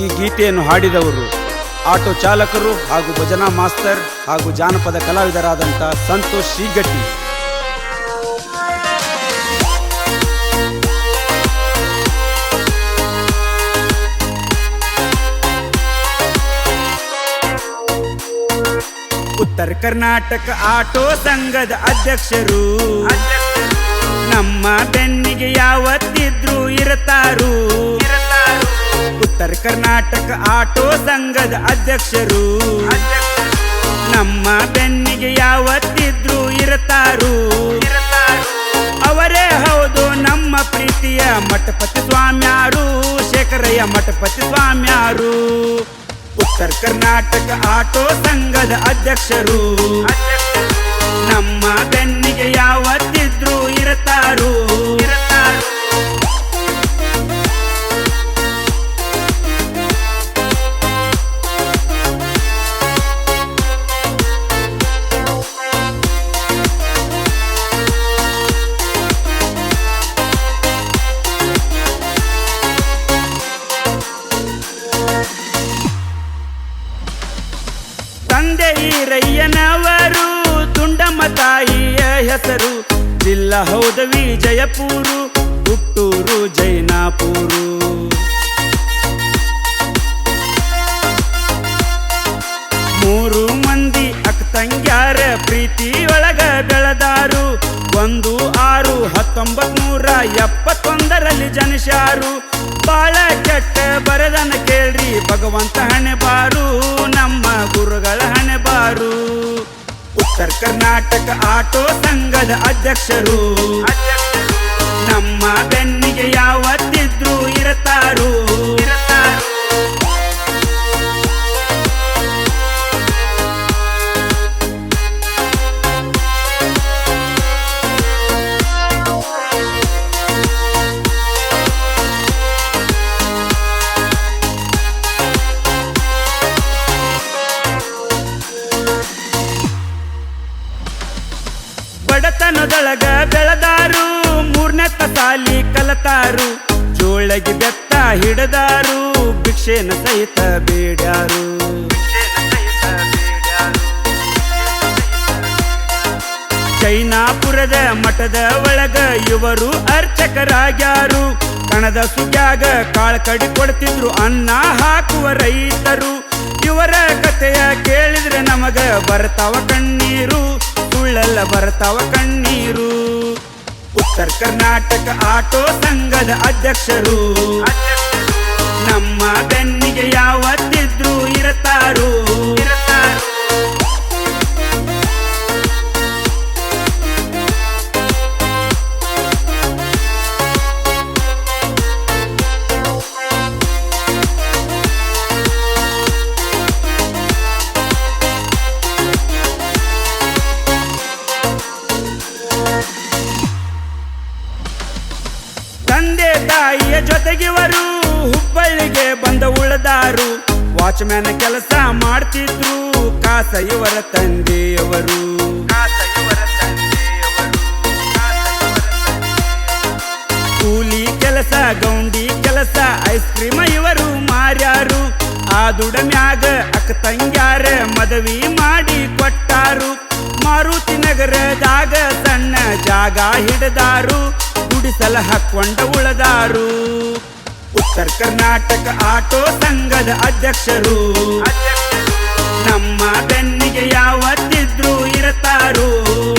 ಈ ಗೀತೆಯನ್ನು ಹಾಡಿದವರು ಆಟೋ ಚಾಲಕರು ಹಾಗೂ ಭಜನಾ ಮಾಸ್ತರ್ ಹಾಗೂ ಜಾನಪದ ಕಲಾವಿದರಾದಂಥ ಸಂತೋಷ್ ಶ್ರೀಗಟ್ಟಿ. ಉತ್ತರ ಕರ್ನಾಟಕ ಆಟೋ ಸಂಘದ ಅಧ್ಯಕ್ಷರು. ನಮ್ಮ ಬೆನ್ನಿಗೆ ಯಾವತ್ತಿದ್ರು ಇರತಾರು. ಉತ್ತರ ಕರ್ನಾಟಕ ಆಟೋ ಸಂಘದ ಅಧ್ಯಕ್ಷರು. ನಮ್ಮ ಬೆನ್ನಿಗೆ ಯಾವತ್ತಿದ್ರು ಇರತಾರು. ಅವರೇ ಹೌದು ನಮ್ಮ ಪ್ರೀತಿಯ ಮಠಪತಿ ಸ್ವಾಮ್ಯಾರು, ಶೇಖರಯ್ಯ ಮಠಪತಿ ಸ್ವಾಮ್ಯಾರು. ಉತ್ತರ ಕರ್ನಾಟಕ ಆಟೋ ಸಂಘದ ಅಧ್ಯಕ್ಷರು. ನಮ್ಮ ಬೆನ್ನಿಗೆ ಯಾವತ್ತಿದ್ರು ಹೆಸರು. ಜಿಲ್ಲಾ ಹೌದ ವಿಜಯಪುರು ಹುಟ್ಟೂರು ಜೈನಾಪುರು. ಮೂರು ಮಂದಿ ಅಕ್ತಂಗ್ಯಾರ ಪ್ರೀತಿ ಒಳಗ ಬೆಳೆದಾರು. ಒಂದು ಆರು ಹತ್ತೊಂಬತ್ ನೂರ ಎಪ್ಪತ್ತೊಂದರಲ್ಲಿ ಜನಿಸಾರು ಬಾಳ ಕೆಟ್ಟ ಬರದನ ಕೇಳ್ರಿ, ಭಗವಂತ ಹಣೆ ಬಾರು, ನಮ್ಮ ಗುರುಗಳ ಹಣೆ ಬಾರು. ಉತ್ತರ ಕರ್ನಾಟಕ ಆಟೋ ಸಂಘದ ಅಧ್ಯಕ್ಷರು. ನಮ್ಮ ಬೆನ್ನಿಗೆ ಯಾವತ್ತಿದ್ರು ಇರತಾರು. ಹಿಡದಾರು, ಭಿಕ್ಷೆನ ಸಹಿತ ಬೇಡ್ಯಾರು. ಚೈನಾಪುರದ ಮಠದ ಒಳಗ ಇವರು ಅರ್ಚಕರಾಗ್ಯಾರು. ಕಣದ ಸುಗ್ಯಾಗ ಕಾಳ ಕಡಿ ಕೊಡ್ತಿದ್ರು ಅನ್ನ ಹಾಕುವ ರೈತರು. ಇವರ ಕಥೆಯ ಕೇಳಿದ್ರೆ ನಮಗ ಬರ್ತಾವ ಕಣ್ಣೀರು, ಸುಳ್ಳಲ್ಲ ಬರ್ತಾವ ಕಣ್ಣೀರು. ಉತ್ತರ ಕರ್ನಾಟಕ ಆಟೋ ಸಂಘದ ಅಧ್ಯಕ್ಷರು. ನಮ್ಮ ಬೆನ್ನಿಗೆ ಯಾವತ್ತಿದ್ರು ಇರತಾರು. ತಾಯಿಯ ಜೊತೆಗಿವರು ಹುಬ್ಬಳ್ಳಿಗೆ ಬಂದ ಉಳದಾರು. ವಾಚ್ಮ್ಯಾನ್ ಕೆಲಸ ಮಾಡ್ತಿದ್ರು ಕಾಸ ಇವರ ತಂದೆಯವರು. ಕೂಲಿ ಕೆಲಸ, ಗೌಂಡಿ ಕೆಲಸ ಐಸ್ ಕ್ರೀಮ್ ಇವರು ಮಾರ್ಯಾರು. ಆ ದುಡಮ್ಯಾಗ ಅಕ್ಕ ತಂಗ್ಯಾರ ಮದವಿ ಮಾಡಿ ಕೊಟ್ಟಾರು. ಮಾರುತಿ ನಗರದಾಗ ಸಣ್ಣ ಜಾಗ ಹಿಡದಾರು. ಗುಡಿಸಲ ಹಾಕೊಂಡ ಉಳದಾರು. ಉತ್ತರ ಕರ್ನಾಟಕ ಆಟೋ ಸಂಘದ ಅಧ್ಯಕ್ಷರು. ನಮ್ಮ ಬೆನ್ನಿಗೆ ಯಾವತ್ತಿದ್ರು ಇರತಾರು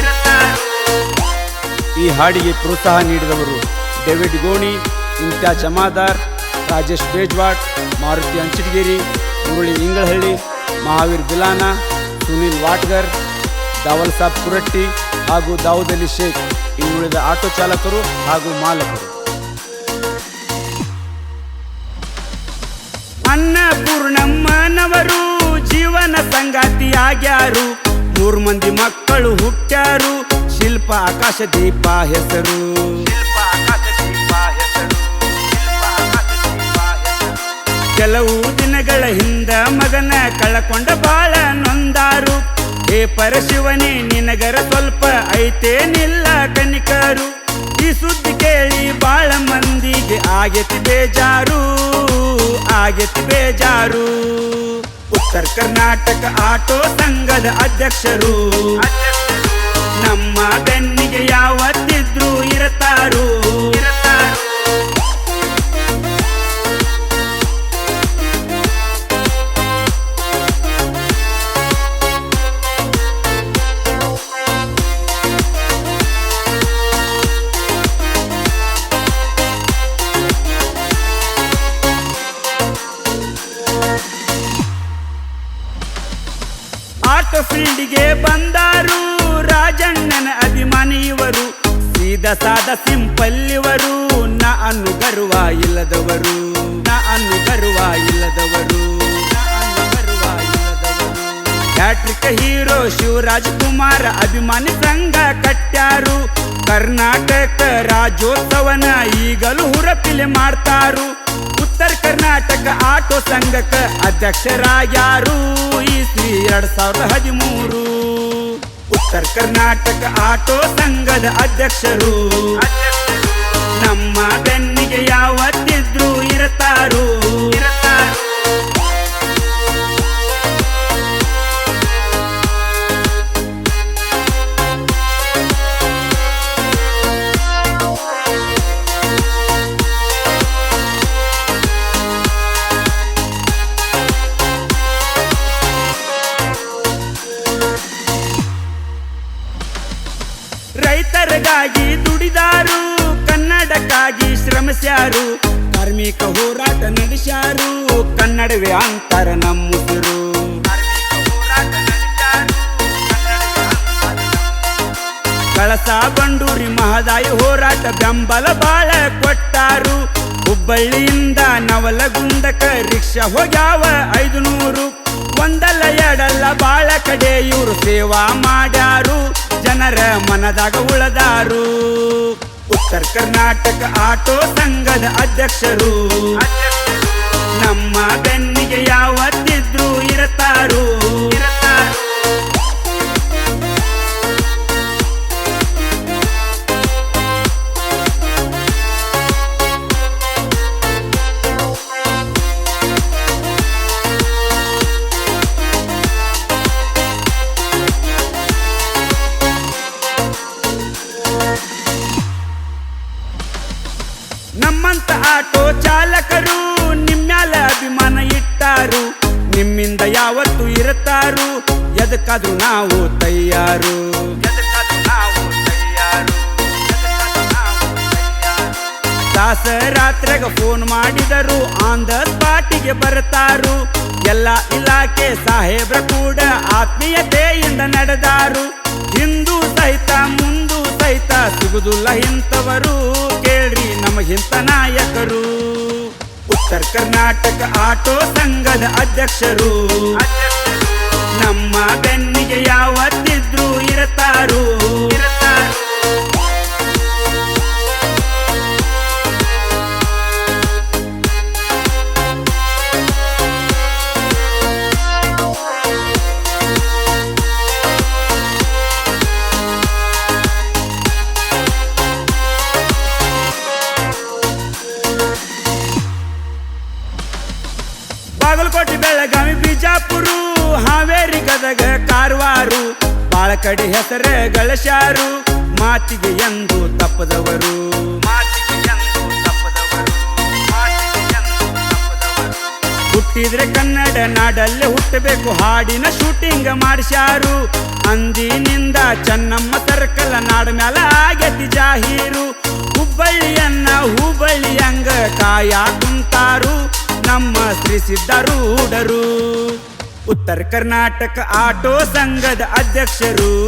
ಇರತಾರು. ಈ ಹಾಡಿಗೆ ಪ್ರೋತ್ಸಾಹ ನೀಡಿದವರು ಡೇವಿಡ್ ಗೋಣಿ, ಇಂತಾ ಜಮಾದಾರ್, ರಾಜೇಶ್ ಬೇಜ್ವಾಡ್, ಮಾರುತಿ ಅಂಚಟಗಿರಿ, ಮುರಳಿ ಇಂಗಳಹಳ್ಳಿ, ಮಹಾವೀರ್ ಬಿಲಾನ, ಸುನೀಲ್ ವಾಟ್ಗರ್, ದಾವಲ್ ಸಾಬ್ ಕುರಟ್ಟಿ ಹಾಗೂ ದಾವೂದ್ ಅಲಿ ಶೇಖ್ ಇನ್ನುಳಿದ ಆಟೋ ಚಾಲಕರು ಹಾಗೂ ಮಾಲಕರು. ಅನ್ನಪೂರ್ಣಮ್ಮನವರು ಜೀವನ ಸಂಗಾತಿಯಾಗ್ಯಾರು. ಮೂರು ಮಂದಿ ಮಕ್ಕಳು ಹುಟ್ಟ್ಯಾರು. ಶಿಲ್ಪ ಆಕಾಶ ದೀಪ ಹೆಸರು. ಕೆಲವು ದಿನಗಳ ಹಿಂದ ಮಗನ ಕಳಕೊಂಡ ಬಾಳ ನೊಂದಾರು ಹೇ ಪರಶಿವನೇ, ನಿನಗರ ಸ್ವಲ್ಪ ಐತೇನಿಲ್ಲ ಕನಿಕರು. ಈ ಸುದ್ದಿ ಕೇಳಿ ಬಾಳ ಮಂದಿಗೆ ಆಗೆತಿ ಬೇಜಾರು ಆಗೆತಿ ಬೇಜಾರು. ಉತ್ತರ ಕರ್ನಾಟಕ ಆಟೋ ಸಂಘದ ಅಧ್ಯಕ್ಷರು. ನಮ್ಮ ಬೆನ್ನಿಗೆ ಯಾವತ್ತಿದ್ರು ಇರತಾರು. ಸೀದ ಸಾದ ನಾನು ಬರುವ ಇಲ್ಲದವರು, ನ ಅನ್ನು ಗರ್ವ ಇಲ್ಲದವರು. ಹ್ಯಾಟ್ರಿಕ್ ಹೀರೋ ಶಿವರಾಜ್ ಕುಮಾರ್ ಅಭಿಮಾನಿ ಸಂಘ ಕಟ್ಟ್ಯಾರು ಕರ್ನಾಟಕ ರಾಜ್ಯೋತ್ಸವನ ಈಗಲೂ ಹುರಪಿಲೆ ಮಾಡ್ತಾರು. ಉತ್ತರ ಕರ್ನಾಟಕ ಆಟೋ ಸಂಘಕ್ಕೆ ಅಧ್ಯಕ್ಷರಾಗ್ಯಾರು ಇಸ್ವಿ ಎರಡ್ ಸಾವಿರದ ಹದಿಮೂರು. ಉತ್ತರ ಕರ್ನಾಟಕ ಆಟೋ ಸಂಘದ ಅಧ್ಯಕ್ಷರು. ನಮ್ಮ ಬೆನ್ನಿಗೆ ಯಾವತ್ತಿದ್ರು ಇರತಾರು. ರೈತರಿಗಾಗಿ ದುಡಿದಾರು, ಕನ್ನಡಕ್ಕಾಗಿ ಶ್ರಮಿಸ್ಯಾರು, ಕಾರ್ಮಿಕ ಹೋರಾಟ ನಡೆಸ್ಯಾರು, ಕನ್ನಡವೇ ಅಂತಾರ ನಮ್ಮುಸಿರು. ಕಳಸ ಬಂಡೂರಿ ಮಹದಾಯಿ ಹೋರಾಟ ಬೆಂಬಲ ಬಾಳ ಕೊಟ್ಟಾರು. ಹುಬ್ಬಳ್ಳಿಯಿಂದ ನವಲಗುಂದಕ ರಿಕ್ಷಾ ಹೋಗ್ಯಾವ ಐದು ನೂರು ಒಂದಲ್ಲ ಎರಡಲ್ಲ ಬಾಳ ಕಡೆ ಇವರು ಸೇವಾ ಮಾಡ್ಯಾರು. ಜನರ ಮನದಾಗ ಉಳದಾರು. ಉತ್ತರ ಕರ್ನಾಟಕ ಆಟೋ ಸಂಘದ ಅಧ್ಯಕ್ಷರು. ನಮ್ಮ ಬೆನ್ನಿಗೆ ಯಾವತ್ತಿದ್ರು ಇರತಾರು. ತಯಾರು? ಎದಕ್ಕಾದ್ರೂ ನಾವು ತಯಾರು? ದಾಸ ರಾತ್ರಿಗ ಫೋನ್ ಮಾಡಿದರು ಆನ್ ದ ಸ್ಪಾಟಿಗೆ ಬರ್ತಾರು. ಎಲ್ಲ ಇಲಾಖೆ ಸಾಹೇಬ್ರ ಕೂಡ ಆತ್ಮೀಯತೆಯಿಂದ ನಡೆದಾರು. ಹಿಂದೂ ಸಹಿತ, ಮುಂದು ಸಹಿತ ಸಿಗುದಿಲ್ಲ ಇಂಥವರು. ಕೇಳ್ರಿ ನಮಗಿಂತ ನಾಯಕರು. ಉತ್ತರ ಕರ್ನಾಟಕ ಆಟೋ ಸಂಘದ ಅಧ್ಯಕ್ಷರು. ನಮ್ಮ ಬೆನ್ನಿಗೆ ಯಾವತ್ತಿದ್ರು ಇರತಾರು. ಬಾಗಲಕೋಟೆ, ಬೆಳಗಾವಿ, ಬಿಜಾಪುರ, ಹಾವೇರಿ ಗದಗ, ಕಾರವಾರು ಬಾಳ ಕಡೆ ಹೆಸರ ಗಳಶಾರು. ಮಾತಿಗೆ ಎಂದು ತಪ್ಪದವರು. ಹುಟ್ಟಿದ್ರೆ ಕನ್ನಡ ನಾಡಲ್ಲೇ ಹುಟ್ಟಬೇಕು. ಹಾಡಿನ ಶೂಟಿಂಗ್ ಮಾಡಿಸ್ಯಾರು. ಅಂದಿನಿಂದ ಚೆನ್ನಮ್ಮ ಸರ್ಕಲ್ ನಾಡ ಮ್ಯಾಲ ಆಗತಿ ಜಾಹೀರು. ಹುಬ್ಬಳ್ಳಿಯನ್ನ ಹುಬ್ಬಳ್ಳಿಯಂಗ ಕಾಯ ಕುಂತಾರು. ನಮ್ಮ ಶ್ರೀ ಸಿದ್ಧಾರೂಢರು. ಉತ್ತರ ಕರ್ನಾಟಕ ಆಟೋ ಸಂಘದ ಅಧ್ಯಕ್ಷರು.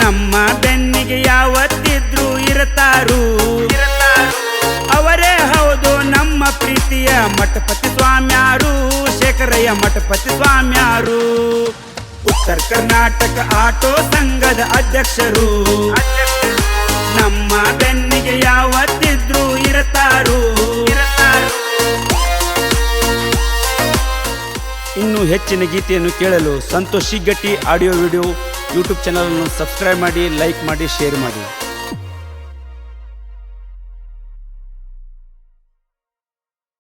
ನಮ್ಮ ಬೆನ್ನಿಗೆ ಯಾವತ್ತಿದ್ರು ಇರತಾರು. ಅವರೇ ಹೌದು ನಮ್ಮ ಪ್ರೀತಿಯ ಮಠಪತಿ ಸ್ವಾಮ್ಯಾರು, ಶೇಖರಯ್ಯ ಮಠಪತಿ ಸ್ವಾಮ್ಯಾರು. ಉತ್ತರ ಕರ್ನಾಟಕ ಆಟೋ ಸಂಘದ ಅಧ್ಯಕ್ಷರು. ನಮ್ಮ ಬೆನ್ನಿಗೆ ಯಾವತ್ತಿದ್ರು ಇರತಾರು. ಇನ್ನು ಹೆಚ್ಚಿನ ಗೀತೆಯನ್ನು ಕೇಳಲು Santosh Shiggatti audio video YouTube ಚಾನಲನ್ನು ಸಬ್ಸ್ಕ್ರೈಬ್ ಮಾಡಿ, ಲೈಕ್ ಮಾಡಿ, ಶೇರ್ ಮಾಡಿ.